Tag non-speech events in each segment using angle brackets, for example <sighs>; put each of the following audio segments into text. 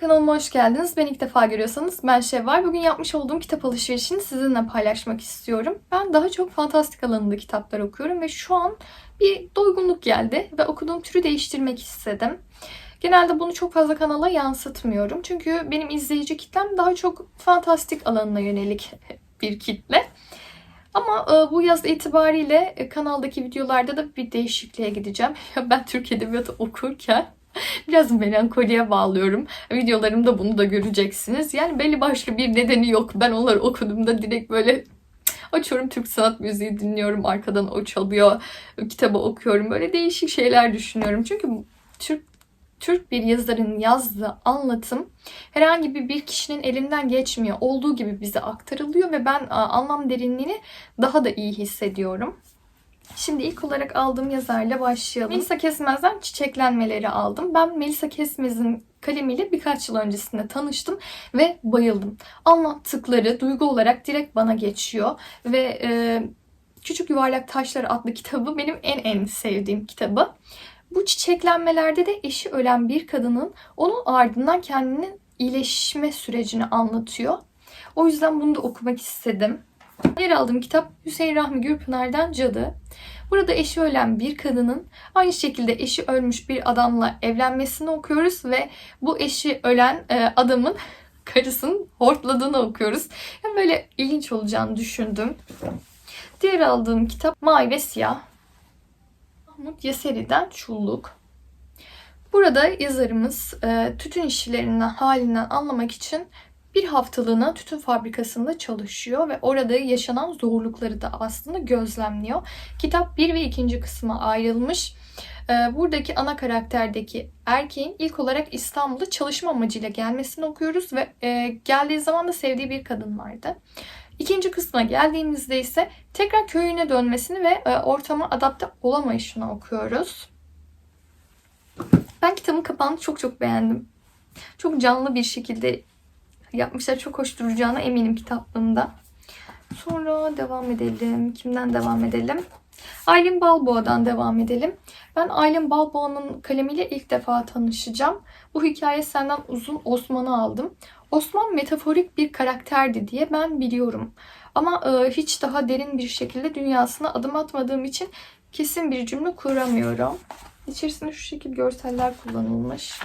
Kanalıma hoş geldiniz. Beni ilk defa görüyorsanız ben Şevval. Bugün yapmış olduğum kitap alışverişini sizinle paylaşmak istiyorum. Ben daha çok fantastik alanında kitaplar okuyorum ve şu an bir doygunluk geldi ve okuduğum türü değiştirmek istedim. Genelde bunu çok fazla kanala yansıtmıyorum. Çünkü benim izleyici kitlem daha çok fantastik alanına yönelik <laughs> bir kitle. Ama e, bu yaz itibariyle e, kanaldaki videolarda da bir değişikliğe gideceğim. <laughs> Ben Türk Edebiyatı okurken <laughs> biraz melankoliye bağlıyorum. Videolarımda bunu da göreceksiniz. Yani belli başlı bir nedeni yok. Ben onları okuduğumda direkt böyle açıyorum Türk sanat müziği dinliyorum. Arkadan o çalıyor. Kitabı okuyorum. Böyle değişik şeyler düşünüyorum. Çünkü Türk Türk bir yazarın yazdığı anlatım herhangi bir, bir kişinin elinden geçmiyor. Olduğu gibi bize aktarılıyor ve ben anlam derinliğini daha da iyi hissediyorum. Şimdi ilk olarak aldığım yazarla başlayalım. Melisa Kesmez'den Çiçeklenmeleri aldım. Ben Melisa Kesmez'in kalemiyle birkaç yıl öncesinde tanıştım ve bayıldım. Anlattıkları duygu olarak direkt bana geçiyor ve e, Küçük Yuvarlak Taşlar adlı kitabı benim en en sevdiğim kitabı. Bu çiçeklenmelerde de eşi ölen bir kadının onun ardından kendinin iyileşme sürecini anlatıyor. O yüzden bunu da okumak istedim. Yer aldığım kitap Hüseyin Rahmi Gürpınar'dan Cadı. Burada eşi ölen bir kadının aynı şekilde eşi ölmüş bir adamla evlenmesini okuyoruz ve bu eşi ölen e, adamın <laughs> karısının hortladığını okuyoruz. Yani böyle ilginç olacağını düşündüm. Diğer aldığım kitap Mavi ve Siyah. Mahmut Yeseri'den Çulluk. Burada yazarımız e, tütün işçilerinden halinden anlamak için bir haftalığına tütün fabrikasında çalışıyor ve orada yaşanan zorlukları da aslında gözlemliyor. Kitap 1 ve 2. kısma ayrılmış. E, buradaki ana karakterdeki erkeğin ilk olarak İstanbul'da çalışma amacıyla gelmesini okuyoruz ve e, geldiği zaman da sevdiği bir kadın vardı. İkinci kısma geldiğimizde ise tekrar köyüne dönmesini ve e, ortama adapte olamayışını okuyoruz. Ben kitabın kapağını çok çok beğendim. Çok canlı bir şekilde yapmışlar. Çok hoş duracağına eminim kitaplığımda. Sonra devam edelim. Kimden devam edelim? Aylin Balboa'dan devam edelim. Ben Aylin Balboa'nın kalemiyle ilk defa tanışacağım. Bu hikaye senden uzun Osman'ı aldım. Osman metaforik bir karakterdi diye ben biliyorum. Ama e, hiç daha derin bir şekilde dünyasına adım atmadığım için kesin bir cümle kuramıyorum. İçerisinde şu şekilde görseller kullanılmış.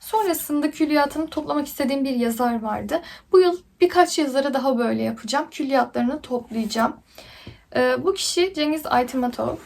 Sonrasında külliyatını toplamak istediğim bir yazar vardı. Bu yıl birkaç yazara daha böyle yapacağım. Külliyatlarını toplayacağım. Ee, bu kişi Cengiz Aytmatov.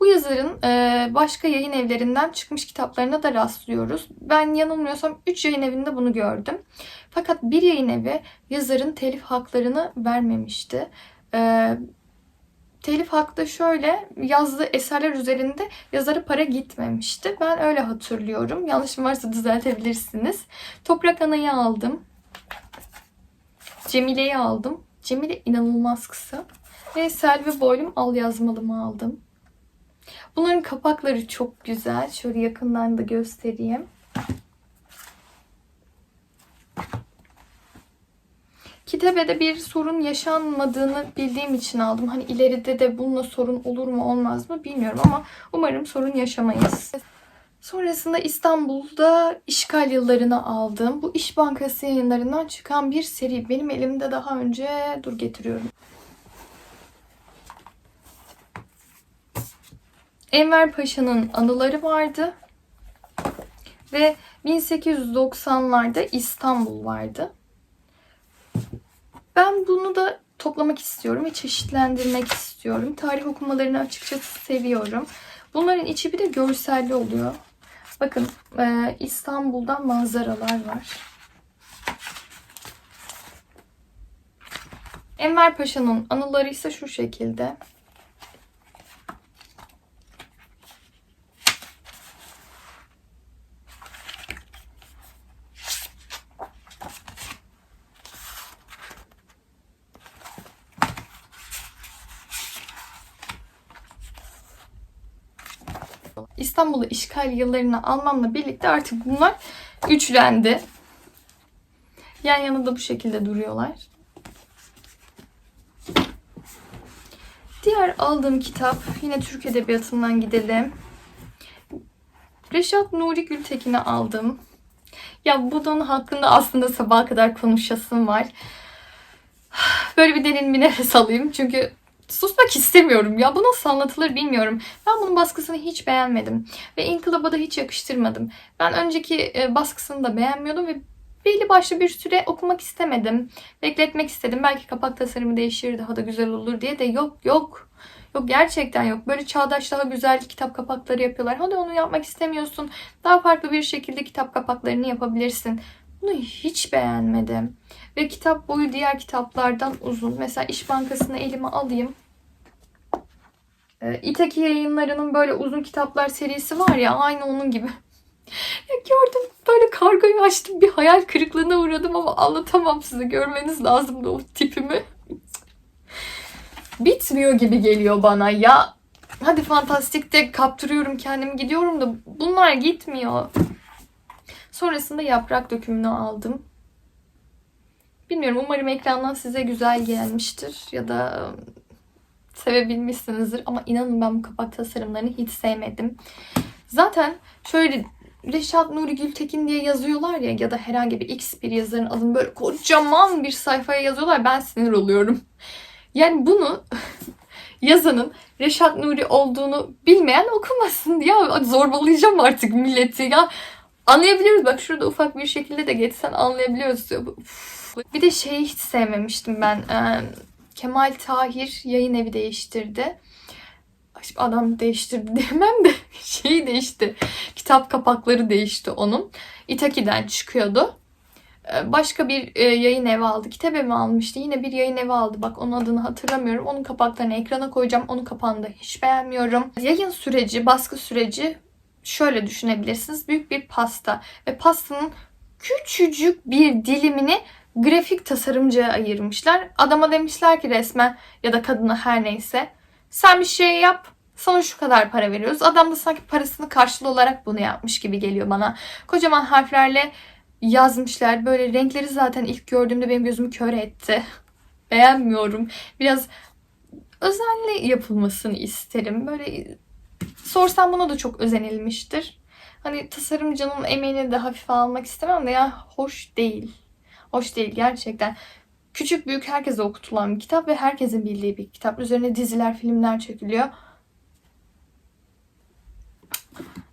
Bu yazarın e, başka yayın evlerinden çıkmış kitaplarına da rastlıyoruz. Ben yanılmıyorsam 3 yayın evinde bunu gördüm. Fakat bir yayın evi yazarın telif haklarını vermemişti. E, telif hakkı da şöyle yazdığı eserler üzerinde yazarı para gitmemişti. Ben öyle hatırlıyorum. Yanlışım varsa düzeltebilirsiniz. Toprak Ana'yı aldım. Cemile'yi aldım. Cemile inanılmaz kısa. Ve Selvi Boylum Al Yazmalımı aldım. Bunların kapakları çok güzel. Şöyle yakından da göstereyim. Kitabede bir sorun yaşanmadığını bildiğim için aldım. Hani ileride de bununla sorun olur mu olmaz mı bilmiyorum ama umarım sorun yaşamayız. Sonrasında İstanbul'da işgal yıllarını aldım. Bu İş Bankası yayınlarından çıkan bir seri. Benim elimde daha önce dur getiriyorum. Enver Paşa'nın anıları vardı. Ve 1890'larda İstanbul vardı. Ben bunu da toplamak istiyorum ve çeşitlendirmek istiyorum. Tarih okumalarını açıkçası seviyorum. Bunların içi bir de görselli oluyor. Bakın e, İstanbul'dan manzaralar var. Enver Paşa'nın anıları ise şu şekilde. İstanbul'u işgal yıllarını almamla birlikte artık bunlar üçlendi. Yan yana da bu şekilde duruyorlar. Diğer aldığım kitap yine Türk Edebiyatı'ndan gidelim. Reşat Nuri Gültekin'i aldım. Ya bunun hakkında aslında sabaha kadar konuşasım var. <sighs> Böyle bir derin bir nefes alayım. Çünkü susmak istemiyorum ya. Bu nasıl anlatılır bilmiyorum. Ben bunun baskısını hiç beğenmedim. Ve İnkılab'a da hiç yakıştırmadım. Ben önceki e, baskısını da beğenmiyordum ve belli başlı bir süre okumak istemedim. Bekletmek istedim. Belki kapak tasarımı değişir daha da güzel olur diye de yok yok. Yok gerçekten yok. Böyle çağdaş daha güzel kitap kapakları yapıyorlar. Hadi onu yapmak istemiyorsun. Daha farklı bir şekilde kitap kapaklarını yapabilirsin. Bunu hiç beğenmedim. Ve kitap boyu diğer kitaplardan uzun. Mesela İş Bankası'nı elime alayım. Ee, İtaki yayınlarının böyle uzun kitaplar serisi var ya aynı onun gibi. <laughs> Ya gördüm böyle kargoyu açtım bir hayal kırıklığına uğradım ama anlatamam size görmeniz lazımdı o tipimi. <laughs> Bitmiyor gibi geliyor bana ya. Hadi fantastikte kaptırıyorum kendimi gidiyorum da bunlar gitmiyor. Sonrasında yaprak dökümünü aldım. Bilmiyorum umarım ekrandan size güzel gelmiştir ya da ıı, sevebilmişsinizdir ama inanın ben bu kapak tasarımlarını hiç sevmedim. Zaten şöyle Reşat Nuri Gültekin diye yazıyorlar ya ya da herhangi bir X bir yazarın adını böyle kocaman bir sayfaya yazıyorlar ben sinir oluyorum. Yani bunu <laughs> yazanın Reşat Nuri olduğunu bilmeyen okumasın diye zorbalayacağım artık milleti ya. Anlayabiliyoruz bak şurada ufak bir şekilde de geçsen anlayabiliyoruz. Uf. Bir de şeyi hiç sevmemiştim ben. Kemal Tahir yayın evi değiştirdi. Adam değiştirdi <laughs> diyemem de şeyi değişti. Kitap kapakları değişti onun. Itaki'den çıkıyordu. Başka bir yayın evi aldı. Kitap evi almıştı. Yine bir yayın evi aldı. Bak onun adını hatırlamıyorum. Onun kapaklarını ekrana koyacağım. Onun kapağını da hiç beğenmiyorum. Yayın süreci, baskı süreci şöyle düşünebilirsiniz. Büyük bir pasta. Ve pastanın küçücük bir dilimini grafik tasarımcıya ayırmışlar. Adama demişler ki resmen ya da kadına her neyse. Sen bir şey yap. Sana şu kadar para veriyoruz. Adam da sanki parasını karşılığı olarak bunu yapmış gibi geliyor bana. Kocaman harflerle yazmışlar. Böyle renkleri zaten ilk gördüğümde benim gözümü kör etti. Beğenmiyorum. Biraz özenli yapılmasını isterim. Böyle sorsam buna da çok özenilmiştir. Hani tasarımcının emeğini de hafife almak istemem de ya hoş değil. Hoş değil gerçekten. Küçük büyük herkese okutulan bir kitap ve herkesin bildiği bir kitap. Üzerine diziler, filmler çekiliyor.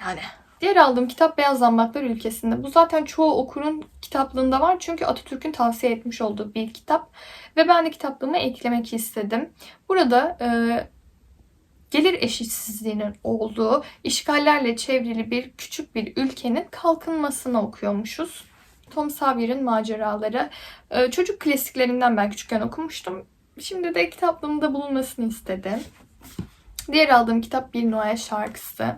Yani Diğer aldığım kitap Beyaz Zambaklar Ülkesi'nde. Bu zaten çoğu okurun kitaplığında var. Çünkü Atatürk'ün tavsiye etmiş olduğu bir kitap. Ve ben de kitaplığıma eklemek istedim. Burada e, gelir eşitsizliğinin olduğu, işgallerle çevrili bir küçük bir ülkenin kalkınmasını okuyormuşuz. Tom Sawyer'in maceraları. E, çocuk klasiklerinden ben küçükken okumuştum. Şimdi de kitaplığımda bulunmasını istedim. Diğer aldığım kitap Bir Noel Şarkısı.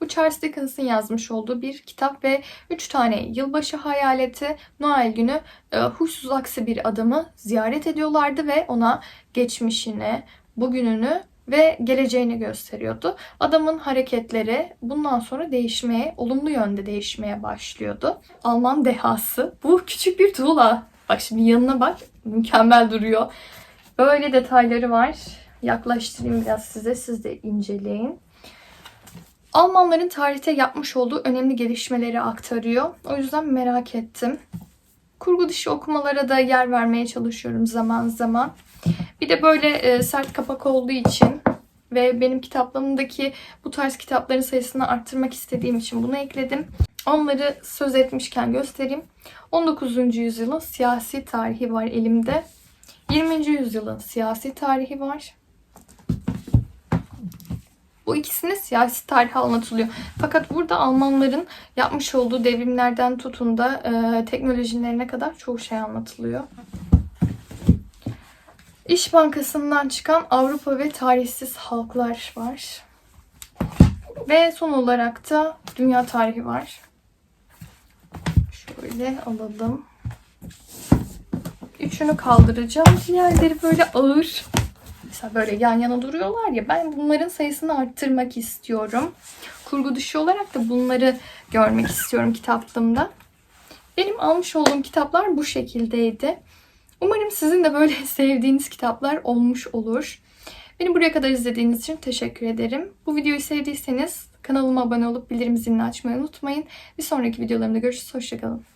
Bu Charles Dickens'ın yazmış olduğu bir kitap ve 3 tane yılbaşı hayaleti Noel günü e, huysuz aksi bir adamı ziyaret ediyorlardı ve ona geçmişini, bugününü ve geleceğini gösteriyordu. Adamın hareketleri bundan sonra değişmeye, olumlu yönde değişmeye başlıyordu. Alman dehası. Bu küçük bir tuğla. Bak şimdi yanına bak. Mükemmel duruyor. Böyle detayları var. Yaklaştırayım biraz size. Siz de inceleyin. Almanların tarihte yapmış olduğu önemli gelişmeleri aktarıyor. O yüzden merak ettim. Kurgu dışı okumalara da yer vermeye çalışıyorum zaman zaman. Bir de böyle e, sert kapak olduğu için ve benim kitaplığımdaki bu tarz kitapların sayısını arttırmak istediğim için bunu ekledim. Onları söz etmişken göstereyim. 19. yüzyılın siyasi tarihi var elimde. 20. yüzyılın siyasi tarihi var. Bu ikisinin siyasi tarihi anlatılıyor. Fakat burada Almanların yapmış olduğu devrimlerden tutun da e, teknolojilerine kadar çoğu şey anlatılıyor. İş Bankası'ndan çıkan Avrupa ve Tarihsiz Halklar var. Ve son olarak da Dünya Tarihi var. Şöyle alalım. Üçünü kaldıracağım. Diğerleri böyle ağır. Mesela böyle yan yana duruyorlar ya ben bunların sayısını arttırmak istiyorum. Kurgu dışı olarak da bunları görmek istiyorum kitaplığımda. Benim almış olduğum kitaplar bu şekildeydi. Umarım sizin de böyle <laughs> sevdiğiniz kitaplar olmuş olur. Beni buraya kadar izlediğiniz için teşekkür ederim. Bu videoyu sevdiyseniz Kanalıma abone olup bildirim zilini açmayı unutmayın. Bir sonraki videolarımda görüşürüz. Hoşçakalın.